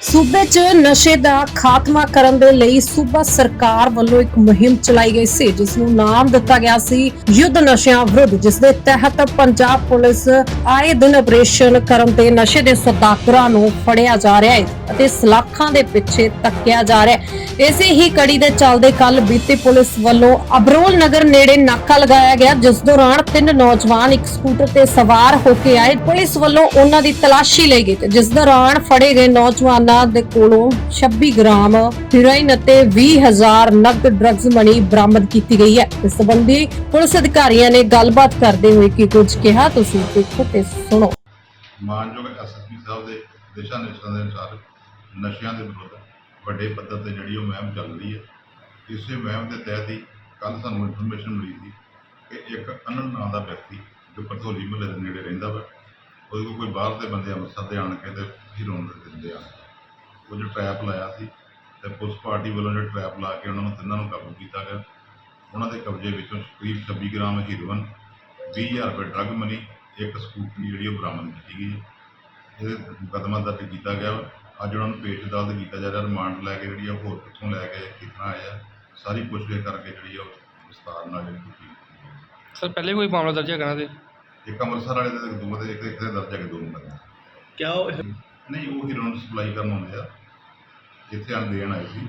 ਸੂਬੇ 'ਚ ਨਸ਼ੇ ਦਾ ਖਾਤਮਾ ਕਰਨ ਦੇ ਲਈ ਸੂਬਾ ਸਰਕਾਰ ਵੱਲੋਂ ਇੱਕ ਮੁਹਿੰਮ ਚਲਾਈ ਗਈ ਸੀ, ਜਿਸ ਨੂੰ ਨਾਮ ਦਿੱਤਾ ਗਿਆ ਸੀ ਯੁੱਧ ਨਸ਼ਿਆਂ ਵਿਰੁੱਧ, ਜਿਸ ਦੇ ਤਹਿਤ ਪੰਜਾਬ ਪੁਲਿਸ ਆਏ ਦਿਨ ਆਪਰੇਸ਼ਨ ਕਰਨ ਤੇ ਨਸ਼ੇ ਦੇ ਸਦਾਕਰਾਂ ਨੂੰ ਫੜਿਆ ਜਾ ਰਿਹਾ ਹੈ ਅਤੇ ਸਲਾਖਾਂ ਦੇ ਪਿੱਛੇ ਤੱਕਿਆ ਜਾ ਰਿਹਾ ਹੈ। ਇਸੇ ਹੀ ਕੜੀ ਦੇ ਚੱਲਦੇ ਕੱਲ ਬੀਤੇ ਪੁਲਿਸ ਵੱਲੋਂ ਅਬਰੋਲ ਨਗਰ ਨੇੜੇ ਨਾਕਾ ਲਗਾਇਆ ਗਿਆ, ਜਿਸ ਦੌਰਾਨ ਤਿੰਨ ਨੌਜਵਾਨ ਇੱਕ ਸਕੂਟਰ ਤੇ ਸਵਾਰ ਹੋ ਕੇ ਆਏ। ਪੁਲਿਸ ਵੱਲੋਂ ਉਹਨਾਂ ਦੀ ਤਲਾਸ਼ੀ ਲਈ ਗਈ ਤੇ ਜਿਸ ਦੌਰਾਨ ਫੜੇ ਗਏ ਨੌਜਵਾਨ ਦੇ ਕੋਲੋਂ 26 ਗ੍ਰਾਮ ਹੈਰੋਇਨ ਅਤੇ 20000 ਨਕਦ ਡਰੱਗਸ ਮਣੀ ਬਰਾਮਦ ਕੀਤੀ ਗਈ ਹੈ। ਇਸ ਸੰਬੰਧੀ ਪੁਲਿਸ ਅਧਿਕਾਰੀਆਂ ਨੇ ਗੱਲਬਾਤ ਕਰਦੇ ਹੋਏ ਕੀ ਕੁਝ ਕਿਹਾ, ਤੁਸੀਂ ਦੇਖੋ ਤੇ ਸੁਣੋ। ਮਾਨਯੋਗ ਐਸਐਸਪੀ ਸਾਹਿਬ ਦੇ ਦਿਸ਼ਾ ਨਿਰਦੇਸ਼ਾਂ ਦੇ ਅਨੁਸਾਰ ਨਸ਼ਿਆਂ ਦੇ ਵਿਰੁੱਧ ਵੱਡੇ ਪੱਧਰ ਤੇ ਜਿਹੜੀ ਉਹ ਮੁਹਿੰਮ ਚੱਲ ਰਹੀ ਹੈ। ਇਸੇ ਮੁਹਿੰਮ ਦੇ ਤਹਿਤ ਹੀ ਕੱਲ ਸਾਨੂੰ ਇਨਫੋਰਮੇਸ਼ਨ ਮਿਲੀ ਸੀ ਕਿ ਇੱਕ ਅਨਨ ਨਾਂ ਦਾ ਵਿਅਕਤੀ ਜੋ ਪਰਧੋਲੀ ਮੁਹੱਲੇ ਦੇ ਨੇੜੇ ਰਹਿੰਦਾ ਵਾ, ਉਹਦੇ ਕੋਲ ਕੋਈ ਬਾਹਰ ਦੇ ਬੰਦੇ ਅੰਮ੍ਰਿਤਸਰ ਦੇ ਆਣ ਕੇ ਤੇ ਹੀਰੋਨ ਦੇ ਦਿੰਦੇ ਆ ਜੋ ਟਰੈਪ ਲਾਇਆ ਸੀ ਤੇ ਪੁਲਿਸ ਪਾਰਟੀ ਵੱਲੋਂ ਜੋ ਟਰੈਪ ਲਾ ਕੇ ਉਹਨਾਂ ਨੂੰ ਤਿੰਨਾਂ ਨੂੰ ਕਾਬੂ ਕੀਤਾ ਗਿਆ। ਉਹਨਾਂ ਦੇ ਕਬਜ਼ੇ ਵਿੱਚੋਂ ਕਰੀਬ 26 ਗ੍ਰਾਮ ਹੀਰੋਇਨ 20000 ਰੁਪਏ ਡਰੱਗ ਮਨੀ ਇੱਕ ਸਕੂਟਰੀ ਜਿਹੜੀ ਉਹ ਬਰਾਮਦ ਕੀਤੀ ਗਈ। ਹੈ। ਇਹਦੇ ਮੁਕੱਦਮਾ ਦਰਜ ਕੀਤਾ ਗਿਆ। ਅੱਜ ਉਹਨਾਂ ਨੂੰ ਪੇਸ਼ ਅਦਾਲਤ ਕੀਤਾ ਜਾ ਰਿਹਾ। ਰਿਮਾਂਡ ਲੈ ਕੇ ਜਿਹੜੀ ਆ ਉਹ ਹੋਰ ਕਿੱਥੋਂ ਲੈ ਕੇ ਕਿੱਥਾਂ ਆਏ ਆ ਸਾਰੀ ਪੁੱਛਗਿੱਛ ਕਰਕੇ ਜਿਹੜੀ ਆ ਉਹ ਵਿਸਤਾਰ ਨਾਲ ਜਿਹੜੀ ਕੀਤੀ ਸਰ ਪਹਿਲੇ ਕੋਈ ਮਾਮਲਾ ਦਰਜ ਨਾ ਤੇ ਇੱਕ ਅੰਮ੍ਰਿਤਸਰ ਵਾਲੇ ਦੇ ਦੋ ਦੇ ਇੱਕ ਇੱਕ ਦੇ ਦਰਜ ਹੈਗੇ ਦੋ ਮੁਕੱਦਮੇ। ਕਿਆ ਉਹ ਨਹੀਂ ਉਹ ਹੀਰੋਇਨ ਸਪਲਾਈ ਕਰਨ ਆਉਂਦੇ ਆ। ਇੱਥੇ ਆਣ ਦੇਣ ਆਏ ਸੀ